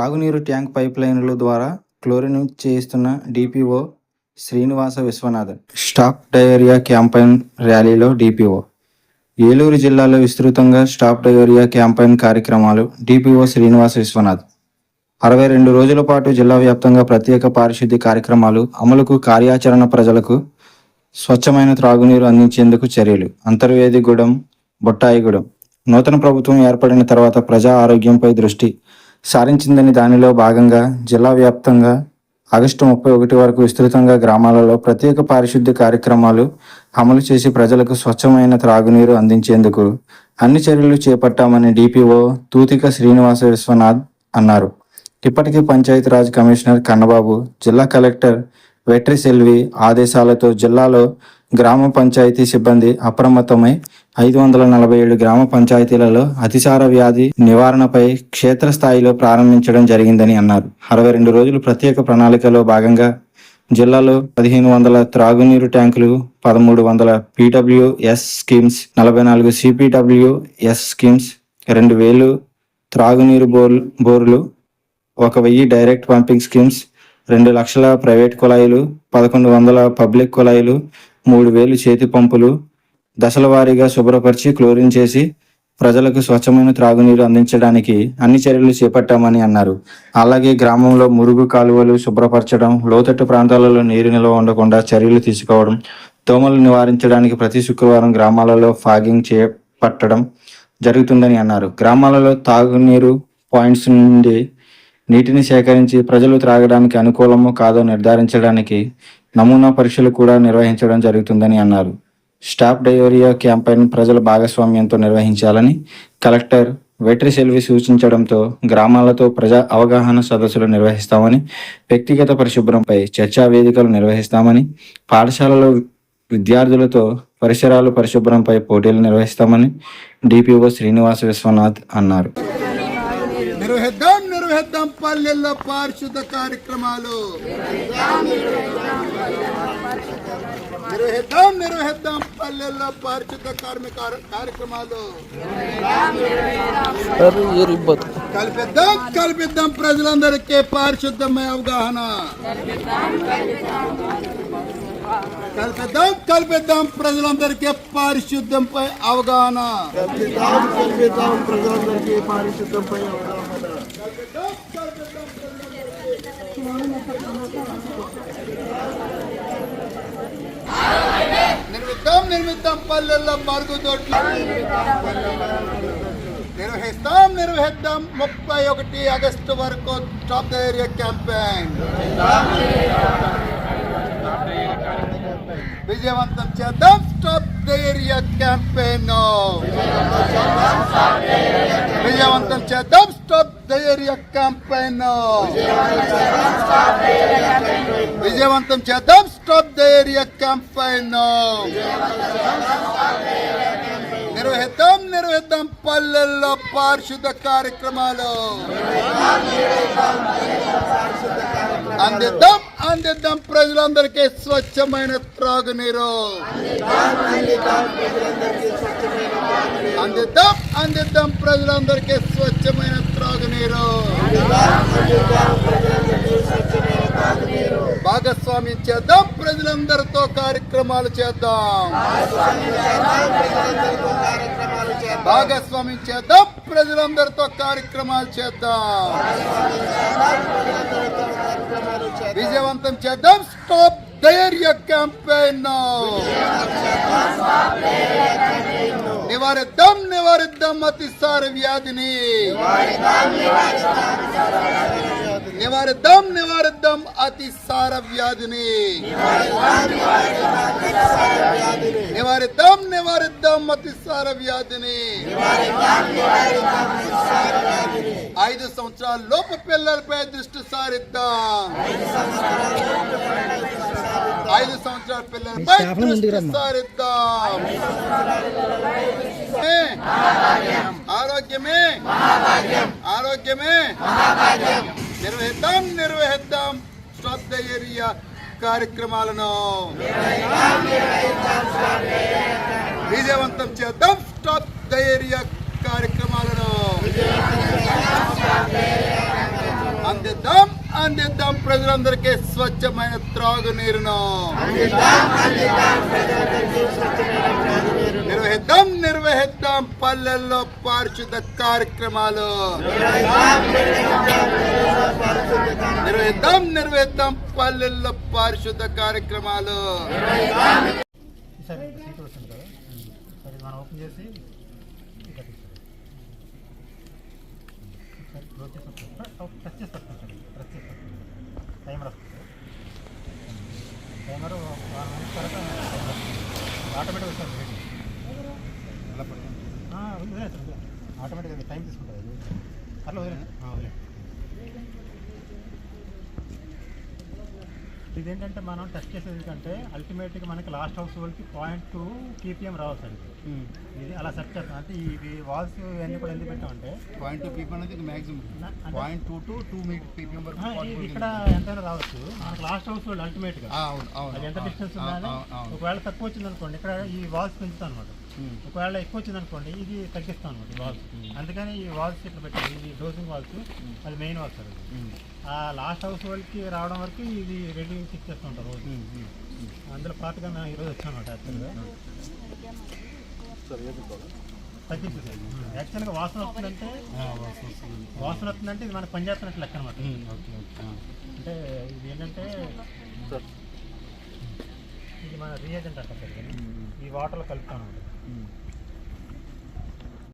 త్రాగునీరు ట్యాంక్ పైప్లైన్ల ద్వారా chlorine చేయిస్తున్న DPO Srinivasa Viswanathan. Stop diarrhoea campaign ర్యాలీలో డిపిఓ. ఏలూరు జిల్లాలో విస్తృతంగా స్టాప్ డయోరియా క్యాంపైన్ కార్యక్రమాలు డిపిఓ శ్రీనివాస విశ్వనాథ్. అరవై రెండు రోజుల పాటు జిల్లా వ్యాప్తంగా ప్రత్యేక పారిశుద్ధ్య కార్యక్రమాలు అమలుకు కార్యాచరణ ప్రజలకు స్వచ్ఛమైన త్రాగునీరు అందించేందుకు చర్యలు. అంతర్వేదిగూడెం బొట్టాయిగూడెం. నూతన ప్రభుత్వం ఏర్పడిన తర్వాత ప్రజా ఆరోగ్యంపై దృష్టి సారించిందని దానిలో భాగంగా జిల్లా వ్యాప్తంగా ఆగస్టు ముప్పై ఒకటి వరకు విస్తృతంగా గ్రామాలలో ప్రత్యేక పారిశుద్ధ్య కార్యక్రమాలు అమలు చేసి ప్రజలకు స్వచ్ఛమైన త్రాగునీరు అందించేందుకు అన్ని చర్యలు చేపట్టామని డిపిఓ తూతిక శ్రీనివాస విశ్వనాథ్ అన్నారు. ఇప్పటికే పంచాయతీరాజ్ కమిషనర్ కన్నబాబు జిల్లా కలెక్టర్ వెట్రి సెల్వి ఆదేశాలతో జిల్లాలో గ్రామ పంచాయతీ సిబ్బంది అప్రమత్తమై ఐదు వందల నలభై ఏడు గ్రామ పంచాయతీలలో అతిసార వ్యాధి నివారణపై క్షేత్రస్థాయిలో ప్రారంభించడం జరిగిందని అన్నారు. అరవై రెండు రోజులు ప్రత్యేక ప్రణాళికలో భాగంగా జిల్లాలో పదిహేను వందల త్రాగునీరు ట్యాంకులు పదమూడు వందల పీడబ్ల్యూఎస్ స్కీమ్స్ నలభై నాలుగు సిపిడబ్ల్యూఎస్ స్కీమ్స్ రెండు వేలు త్రాగునీరు బోర్ బోర్లు ఒక వెయ్యి డైరెక్ట్ పంపింగ్ స్కీమ్స్ రెండు లక్షల ప్రైవేట్ కుళాయిలు పదకొండు వందల పబ్లిక్ కుళాయిలు మూడు వేలు చేతి పంపులు దశల వారీగా శుభ్రపరిచి క్లోరిన్ చేసి ప్రజలకు స్వచ్ఛమైన త్రాగునీరు అందించడానికి అన్ని చర్యలు చేపట్టామని అన్నారు. అలాగే గ్రామంలో మురుగు కాలువలు శుభ్రపరచడం లోతట్టు ప్రాంతాలలో నీరు నిల్వ ఉండకుండా చర్యలు తీసుకోవడం దోమలు నివారించడానికి ప్రతి శుక్రవారం గ్రామాలలో ఫాగింగ్ చేపట్టడం జరుగుతుందని అన్నారు. గ్రామాలలో తాగునీరు పాయింట్స్ నుండి నీటిని సేకరించి ప్రజలు త్రాగడానికి అనుకూలమో కాదో నిర్ధారించడానికి నమూనా పరీక్షలు కూడా నిర్వహించడం జరుగుతుందని అన్నారు. స్టాప్ డయోరియా క్యాంపెయిన్ ప్రజల భాగస్వామ్యంతో నిర్వహించాలని కలెక్టర్ వెటరీ సెల్వి సూచించడంతో గ్రామాలతో ప్రజా అవగాహన సదస్సులు నిర్వహిస్తామని వ్యక్తిగత పరిశుభ్రంపై చర్చా వేదికలు నిర్వహిస్తామని పాఠశాలలో విద్యార్థులతో పరిసరాలు పరిశుభ్రంపై పోటీలు నిర్వహిస్తామని డిపిఓ శ్రీనివాస విశ్వనాథ్ అన్నారు. నిర్వహిద్దాం నిర్వహిద్దాం పల్లెల్లో పారిశుద్ధ కార్యక్రమాలు. నిర్వహిద్దాం నిర్వహిద్దాం పల్లెల్లో పారిశుద్ధ కార్మిక కార్యక్రమాలు కల్పిద్దాం కల్పిద్దాం ప్రజలందరికీ పారిశుద్ధమే అవగాహన కల్పిద్దాం కల్పిద్దాం ప్రజలందరికీ పారిశుద్ధ్యంపై అవగాహన కల్పిద్దాం కల్పిద్దాం ప్రజలందరికీ పారిశుద్ధ్యంపై అవగాహన కల్పిద్దాం కల్పిద్దాం నిర్మిద్దాం పల్లెల్లో మరుగుదొడ్లు నిర్వహిస్తాం నిర్వహిద్దాం ముప్పై ఒకటి ఆగస్టు వరకు స్టాప్ ద ఏరియా క్యాంపెయిన్ విజయవంతం చేద్దాం స్టాప్ ద ఏరియా క్యాంపెయిన్ విజయవంతం చేద్దాం స్టాప్ ద ఏరియా క్యాంపెయిన్ విజయవంతం చేద్దాం స్టాప్ ద ఏరియా క్యాంపెయిన్ నిర్వహిద్దాం నిర్వహిద్దాం పల్లెల్లో పారిశుద్ధ కార్యక్రమాలు అందిద్దాం అందిద్దాం ప్రజలందరికీ స్వచ్ఛమైన త్రాగునీరు అందిద్దాం అందిద్దాం ప్రజలందరికీ స్వచ్ఛమైన త్రాగునీరు భాగస్వామ్యం చేద్దాం. ప్రజలందరితో కార్యక్రమాలు చేద్దాం. భాగస్వామ్యం చేద్దాం. ప్రజలందరితో కార్యక్రమాలు చేద్దాం. విజయవంతం చేద్దాం. స్టాప్ ధైర్య క్యాంపెయిన్. నివారిద్దాం నివారిద్దాం అతిసార వ్యాధిని. నివారిద్దాం నివారిద్దాం అతిసార వ్యాధిని. నివారిద్దాం నివారిద్దాం అతిసార వ్యాధిని. ఐదు సంవత్సరాల లోపు పిల్లలపై దృష్టి సారిద్దాం. ఐదు సంవత్సరాల పిల్లలపై దృష్టి సారిద్దాం? ఆరోగ్యమే. ఆరోగ్యమే. శ్రద్ధ కార్యక్రమాలను విజయవంతం చేద్దాం. స్టాప్ ద ఏరియా కార్యక్రమాలను అందిద్దాం ప్రజలందరికీ స్వచ్ఛమైన త్రాగునీరును. నిర్వహిద్దాం నిర్వహిద్దాం పల్లెల్లో పారిశుద్ధ కార్యక్రమాలు. నిర్వహిద్దాం నిర్వహిద్దాం పల్లెల్లో పారిశుద్ధ కార్యక్రమాలు. టైమర్ వస్తుంది. టైమర్ ఆటోమేటిక్ వస్తుంది రేడియో అలా పడుతుంది వదిలేదు సార్ ఆటోమేటిక్గా టైం తీసుకుంటుంది అట్లా వదిలేదు వదిలేదు ఇదేంటంటే మనం టెస్ట్ చేసేది ఏంటంటే అల్టిమేట్గా మనకి లాస్ట్ హౌస్ వాళ్ళకి పాయింట్ టూ కేపీఎం రావాలి సార్ ఇది. అలా సెట్ చేస్తాం. అంటే ఇవి వాల్స్ ఇవన్నీ కూడా ఎందుకు పెట్టామంటే పాయింట్ టూ పీపీ అనేది అంటే point two to two meet PPM వరకు ఇక్కడ ఎంతైనా రావచ్చు. మనకి లాస్ట్ హౌస్ వాళ్ళు అల్టిమేట్గా ఎంత డిస్టెన్స్ ఉండాలి? అవును. ఒకవేళ తక్కువ వచ్చింది అనుకోండి ఇక్కడ ఈ వాల్స్ పెంచుతాం అనమాట. ఒకవేళ ఎక్కువ వచ్చింది అనుకోండి ఇది తగ్గిస్తాం అనమాట ఈ వాల్స్ అందుకని ఈ వాల్స్ ఇట్లా పెట్టాలి ఇది డోసింగ్ వాల్స్ అది మెయిన్ వాల్స్ సార్. ఉమ్, ఆ లాస్ట్ హౌస్ వాళ్ళకి రావడం వరకు ఇది రెడీ చెక్ చేస్తూ ఉంటాం రోజు. అందులో పాటుగా మేము ఈరోజు వచ్చాం అనమాట యాక్చువల్గా. తగ్గించదు యాక్చువల్గా వాసన వస్తుందంటే వాసన వస్తుంది. వాసన వస్తుందంటే ఇది మనకు పనిచేస్తున్నట్లు లెక్క అనమాట. అంటే ఇది ఏంటంటే ఇది మన రియేజెంట్ అంటారు సార్ దీన్ని. ఈ వాటర్లో కలుపుతాం అనమాట ఉమ్,